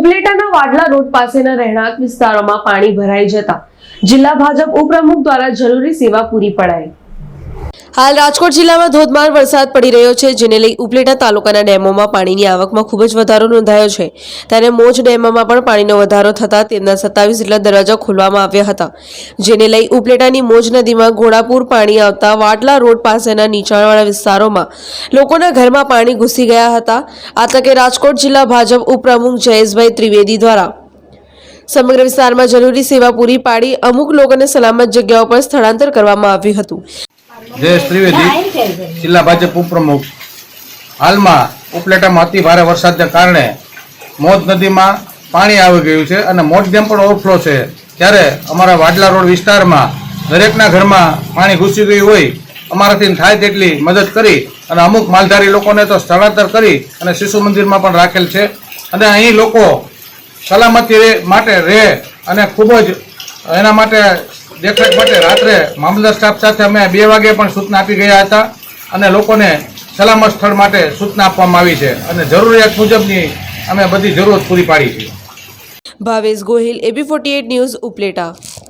ઉપલેટાના Vadla road પાસેના રહેણાંક વિસ્તારોમાં પાણી ભરાઈ જતા જિલ્લા ભાજપ ઉપપ્રમુખ દ્વારા જરૂરી સેવા પૂરી પડાઈ. હાલ રાજકોટ જિલ્લામાં ધોધમાર વરસાદ પડી રહ્યો છે, જેને લઈ ઉપલેટા તાલુકાના ડેમોમાં પાણીની આવકમાં ખૂબ જ વધારો નોંધાયો છે. ત્યારે મોજ ડેમમાં પણ પાણીનો વધારો થતાં તેમના સત્તાવીસ જેટલા દરવાજા ખોલવામાં આવ્યા હતા, જેને લઈ ઉપલેટાની મોજ નદીમાં ઘોડાપુર પાણી આવતા વાટલા રોડ પાસેના નીચાણવાળા વિસ્તારોમાં લોકોના ઘરમાં પાણી ઘૂસી ગયા હતા. આ તકે રાજકોટ જિલ્લા ભાજપ ઉપપ્રમુખ જયેશભાઈ ત્રિવેદી દ્વારા સમગ્ર વિસ્તારમાં જરૂરી સેવા પૂરી પાડી અમુક લોકોને સલામત જગ્યાઓ પર સ્થળાંતર કરવામાં આવ્યું હતું. જયેશ ત્રિવેદી જિલ્લા ભાજપ ઉપપ્રમુખ. હાલમાં ઉપલેટામાં અતિ ભારે વરસાદને કારણે મોજ નદીમાં પાણી આવી ગયું છે અને મોજ ડેમ પણ ઓવરફ્લો છે. ત્યારે અમારા વાડલા રોડ વિસ્તારમાં દરેકના ઘરમાં પાણી ઘૂસી ગયું હોય અમારાથી થાય તેટલી મદદ કરી અને અમુક માલધારી લોકોને તો સ્થળાંતર કરી અને શિશુ મંદિરમાં પણ રાખેલ છે. અને અહીં લોકો સલામતી માટે રહે અને ખૂબ જ એના માટે દેખરેખ માટે રાત્રે મામલતદાર સ્ટાફ સાથે અમે બે વાગે પણ સૂચના આપી ગયા હતા અને લોકોને સલામત સ્થળ માટે સૂચના આપવામાં આવી છે અને જરૂરિયાત મુજબની અમે બધી જરૂરત પૂરી પાડી છે. Bhavesh Gohil AB forty news, Upleta.